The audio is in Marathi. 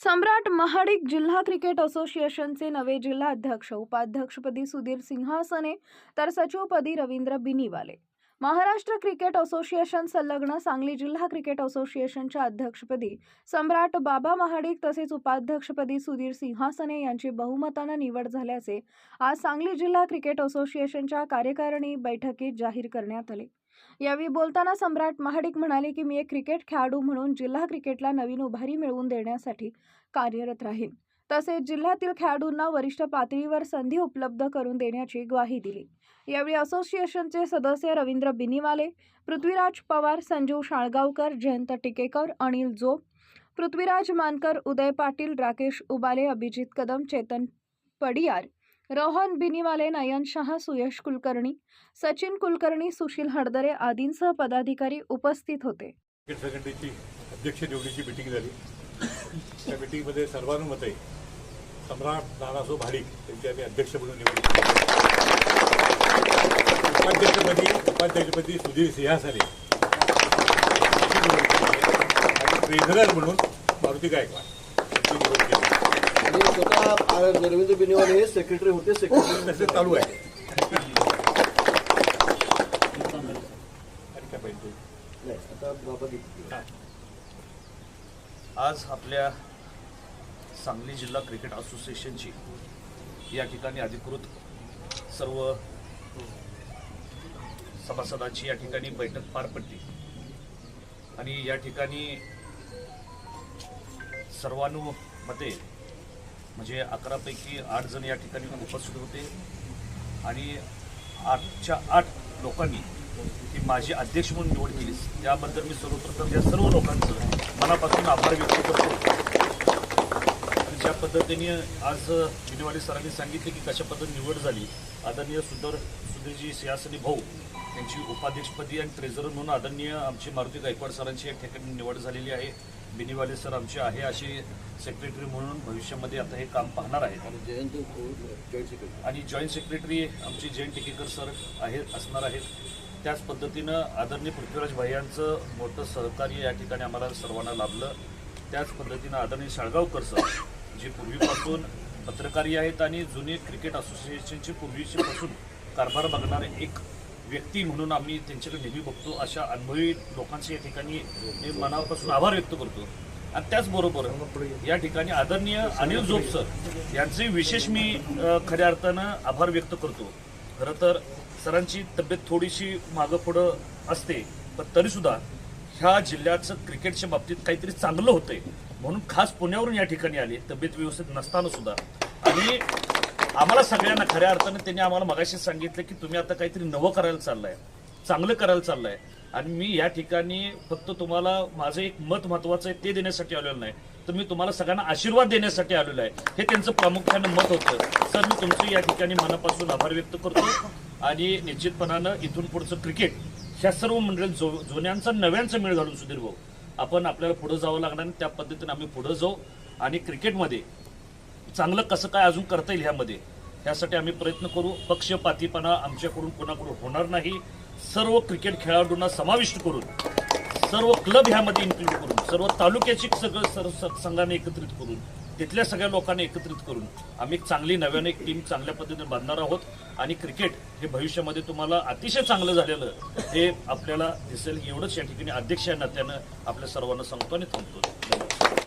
सम्राट महाडिक जिल्हा क्रिकेट असोसिएशनचे नवे जिल्हा अध्यक्ष उपाध्यक्षपदी सुधीर सिंहासने तर सचिवपदी रवींद्र बिनीवाले. महाराष्ट्र क्रिकेट असोसिएशन संलग्न सांगली जिल्हा क्रिकेट असोसिएशनच्या अध्यक्षपदी सम्राट बाबा महाडिक तसेच उपाध्यक्षपदी सुधीर सिंहासने यांची बहुमतानं निवड झाल्याचे आज सांगली जिल्हा क्रिकेट असोसिएशनच्या कार्यकारिणी बैठकीत जाहीर करण्यात आले. यावेळी बोलताना सम्राट महाडिक म्हणाले की मी एक क्रिकेट खेळाडू म्हणून जिल्हा क्रिकेटला नवीन उभारी मिळवून देण्यासाठी कार्यरत राहीन. तसेच जिल्ह्यातील खेळाडूंना वरिष्ठ पातळीवर संधी उपलब्ध करून देण्याची ग्वाही दिली. यावेळी असोसिएशनचे सदस्य रवींद्र बिनीवाले पृथ्वीराज पवार संजीव शाळगावकर जयंत टिकेकर अनिल जो पृथ्वीराज मानकर उदय पाटील राकेश उबाले अभिजित कदम चेतन पडियार रोहन बिनीवाले नयन शहा सुयश कुलकर्णी सचिन कुलकर्णी सुशील हडदरे आदींसह पदाधिकारी उपस्थित होते. क्रिकेट अध्यक्ष निवडीची मिटिंग झाली. त्या मिटिंगमध्ये सर्वानुमते सम्राट नानासो भाडिक त्यांची आम्ही अध्यक्ष म्हणून निवडली उपाध्यक्षपदी उपाध्यक्षपदी सुधीर सिंहासने आणि ट्रेझरर म्हणून मारुती गायकवाड यांची निवड केली. आणि स्वतः बेनीवाल हे सेक्रेटरी होते सेक्रेटरी चालू आहे. आज आपल्या सांगली जिल्हा क्रिकेट असोसिएशनची या ठिकाणी अधिकृत सर्व सभासदांची या ठिकाणी बैठक पार पडली आणि या ठिकाणी सर्वानुमते म्हणजे अकरापैकी आठ जण या ठिकाणी उपस्थित होते. आणि आठच्या आठ लोकांनी ही माझी अध्यक्ष म्हणून निवड केली त्याबद्दल मी सर्वप्रथम या सर्व लोकांचं मनापासून आभार व्यक्त करतो. आणि ज्या पद्धतीने आज विनवाडी सरांनी सांगितले की कशा पद्धतीने निवड झाली. आदरणीय सुधर सुधीरजी सियासनी भाऊ यांची उपाध्यक्षपदी आणि ट्रेझरर म्हणून आदरणीय आमची मारुती गायकवाड सरांची या ठिकाणी निवड झालेली आहे. बिनीवाले सर आमचे आहे असे सेक्रेटरी म्हणून भविष्यामध्ये आता हे काम पाहणार आहेत. आणि जयंत जॉईंट सेक्रेटरी आणि जॉईंट सेक्रेटरी आमचे जयंत टिकेकर सर आहेत असणार आहेत. त्याच पद्धतीनं आदरणीय पृथ्वीराज भाई यांचं मोठं सहकार्य या ठिकाणी आम्हाला सर्वांना लाभलं. त्याच पद्धतीनं आदरणीय शाळगावकर सर जे पूर्वीपासून पत्रकारी आहेत आणि जुने क्रिकेट असोसिएशनचे पूर्वीचे पासून कारभार बघणारे एक व्यक्ती म्हणून आम्ही त्यांच्याकडे नेहमी बघतो. अशा अनुभवी लोकांचे या ठिकाणी मी मनापासून आभार व्यक्त करतो. आणि त्याचबरोबर या ठिकाणी आदरणीय अनिल जोग सर यांचे विशेष मी खऱ्या अर्थानं आभार व्यक्त करतो. खरं तर सरांची तब्येत थोडीशी मागं पुढं असते पण तरीसुद्धा ह्या जिल्ह्याचं क्रिकेटच्या बाबतीत काहीतरी चांगलं होतंय. म्हणून खास पुण्यावरून या ठिकाणी आले. तब्येत व्यवस्थित नसताना सुद्धा. आणि आम्हाला सगळ्यांना खऱ्या अर्थाने त्यांनी आम्हाला मगाशी सांगितलं की तुम्ही आता काहीतरी नवं करायला चाललंय. चांगलं करायला चाललंय. आणि मी या ठिकाणी फक्त तुम्हाला माझं एक मत महत्वाचं आहे ते देण्यासाठी आलेलं नाही. तर मी तुम्हाला सगळ्यांना आशीर्वाद देण्यासाठी आलेलो आहे. हे त्यांचं प्रामुख्यानं मत होतं. सर मी तुमचं या ठिकाणी मनापासून आभार व्यक्त करतो. आणि निश्चितपणानं इथून पुढचं क्रिकेट ह्या सर्व मंडळी जो जुन्यांचा नव्यांचा मेळ घालून सुधीर भाऊ. आपण आपल्याला पुढे जावं लागणार आणि त्या पद्धतीने आम्ही पुढे जाऊ. आणि क्रिकेटमध्ये चांगलं कसं काय अजून करता येईल ह्यामध्ये? ह्यासाठी आम्ही प्रयत्न करू. पक्षपातीपणा आमच्याकडून कोणाकडून होणार नाही. सर्व क्रिकेट खेळाडूंना समाविष्ट करून सर्व क्लब ह्यामध्ये इन्क्लूड करून सर्व तालुक्याची सगळं सर्व स- संघाने एकत्रित करून तिथल्या सगळ्या लोकांना एकत्रित करून आम्ही एक चांगली नव्याने एक टीम चांगल्या पद्धतीने बांधणार आहोत. आणि क्रिकेट हे भविष्यामध्ये तुम्हाला अतिशय चांगलं झालेलं हे आपल्याला दिसेल. एवढंच या ठिकाणी अध्यक्ष या नात्यानं आपल्या सर्वांना सांगतो आणि थांबतो. धन्यवाद.